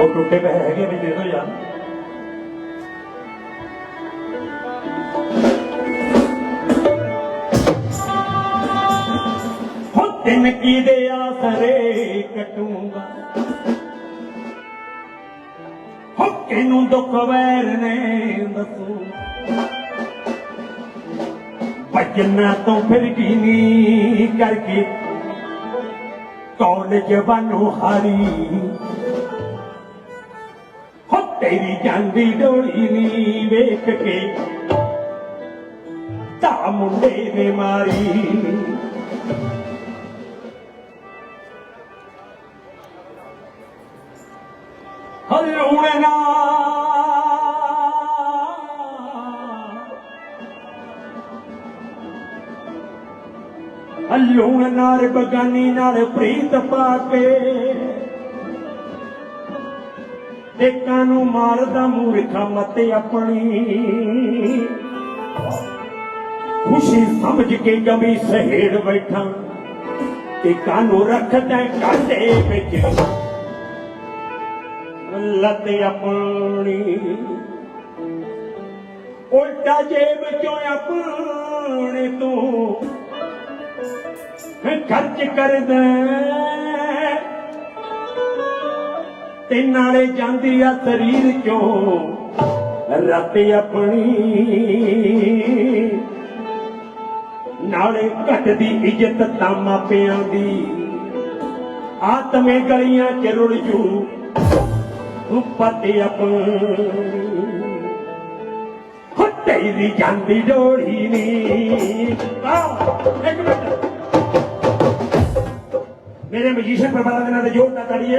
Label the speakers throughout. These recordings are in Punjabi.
Speaker 1: ਉਹ ਟੁੱਟੇ ਪਏ ਹੈਗੇ ਵੀ ਦੇ ਦਿਓ ਯਾਰ। ਹੋ ਦਿਨ ਕੀ ਦੇ ਆਸਰੇ ਕਟੂੰਗਾ। ਹੋ ਕਿਨੂੰ ਦੁੱਖ ਵੈਰ ਨੇ ਦੱਸੂ ਭਜਨਾ ਤੋਂ ਫਿਰ ਕੀ ਨੀ ਕਰਕੇ ਕਾਲਜ ਬਣੂ ਹਾਰੀ। ਤੇਰੀ ਜਾਂਦੀ ਡੋਲੀ ਨੀ ਵੇਖ ਕੇ। ਤਾਂ ਮੁੰਡੇ ਨੇ ਮਾਰੀ ਹਲੂਣ ਨਾ। ਹਲੂਣ ਨਾਲ ਬਗਾਨੀ ਨਾਲ ਪ੍ਰੀਤ ਪਾ ਕੇ। ਟੇਕਾਂ ਨੂੰ ਮਾਰਦਾ ਮੂਰਖਾ ਮਤੇ ਆਪਣੀ। ਖੁਸ਼ੀ ਸਮਝ ਕੇ ਗਮੀ ਸਹੇੜ ਬੈਠਾ। ਟੇਕਾਂ ਨੂੰ ਰੱਖਦਾ ਕਾਂਡੇ ਵਿੱਚ। ਲੱਤ ਆਪਣੀ। ਉਲਟਾ ਜੇਬ ਚੋਂ ਆਪਣੇ ਤੋਂ। ਖਰਚ ਕਰਦਾ। ਤੇ ਨਾਲੇ ਜਾਂਦੀ ਆ ਸਰੀਰ ਚੋਂ। ਰੱਤ ਆਪਣੀ ਨਾਲੇ ਘਟਦੀ ਇੱਜ਼ਤ ਤਾਂ ਮਾਪਿਆਂ ਦੀ। ਆਤਮੇ ਗਲੀਆਂ ਚ ਰੁੜ ਜੂ ਉਪਤੇ ਆਪਣੀ। ਹੁੱਤੇ ਦੀ ਜਾਂਦੀ ਡੋੜੀ ਨੀ। ਆਹ, ਇੱਕ ਮਿੰਟ। ਮੇਰੇ ਮਜੀਸ਼ੀਅਨ ਪ੍ਰਭਾਤ ਦੇ ਨਾਲ ਜੋੜ ਨਾ ਕਰੀਏ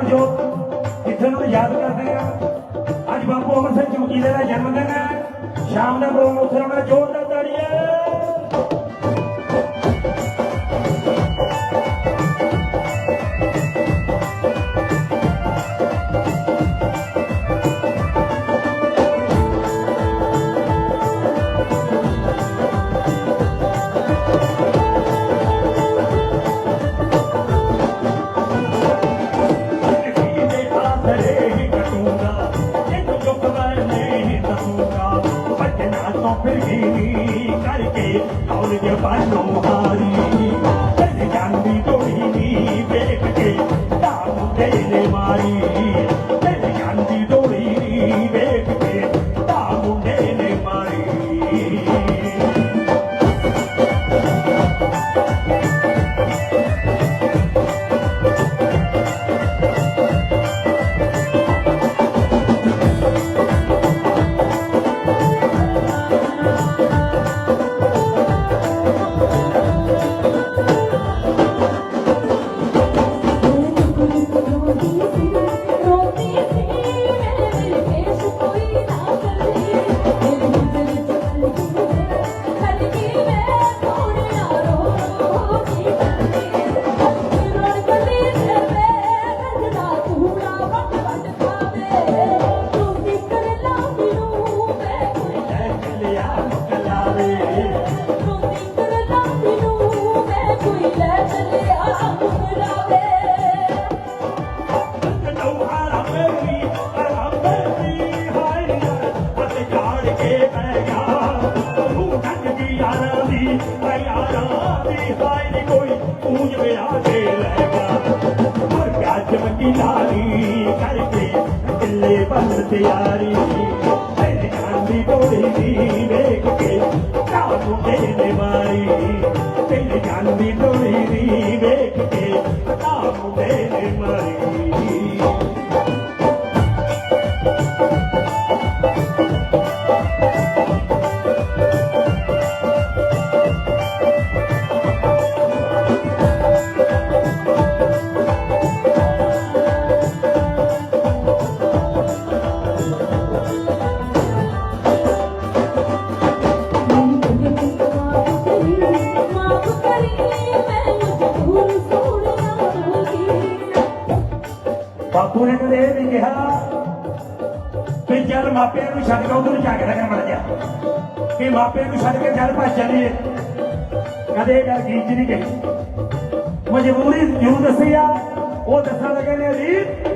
Speaker 1: ਮਾਤਾ ਮਨਜੋਤ ਜਿੱਥੇ ਨੂੰ ਯਾਦ ਕਰਦੇ ਆ, ਅੱਜ ਬਾਪੂ ਅਮਰ ਸਿੰਘ ਵਕੀਲੇ ਦਾ ਜਨਮ ਦਿਨ ਹੈ, ਸ਼ਾਮ ਦਾ ਪ੍ਰੋਗਰਾਮ ਉੱਥੇ ਹੋਣਾ ਜ਼ੋਰਦਾਰ ਕੌਣ ਜੇ ਚਾਹਦੀ ਹਾਈ ਨੀ ਕੋਈ ਤੂੰ ਜਵਿਆ ਦੇ ਲੈ ਜਾ ਮਰ ਗੱਜ ਮੱਕੀ ਲਾਲੀ ਕਰਕੇ ਕਿੱਲੇ ਬੰਨ ਤਿਆਰੀ ਤੇਰੇ ਆਂ ਦੀ ਬੋੜੀ ਦੀ ਵੇਖ ਕੇ ਕਾਹ ਨੂੰ
Speaker 2: ਦੇ ਦੇ ਮਾਰੀ।
Speaker 1: ਬਾਪੂ ਨੇ ਇਹ ਨਹੀਂ ਕਿਹਾ ਕਿ ਚੱਲ ਮਾਪਿਆਂ ਨੂੰ ਛੱਡ ਕੇ ਉਧਰ ਜਾ ਕੇ ਲੱਗਣ ਮੜ ਜਾ ਕਿ ਮਾਪਿਆਂ ਨੂੰ ਛੱਡ ਕੇ ਚੱਲ ਭੱਜ ਚੱਲੀਏ। ਕਦੇ ਇਹ ਗੱਲ ਗੀਤ 'ਚ ਨਹੀਂ ਕਹੀ। ਮਜਬੂਰੀ ਜੂ ਦੱਸੀ ਆ, ਉਹ ਦੱਸਣ ਲੱਗੇ ਨੇ ਜੀ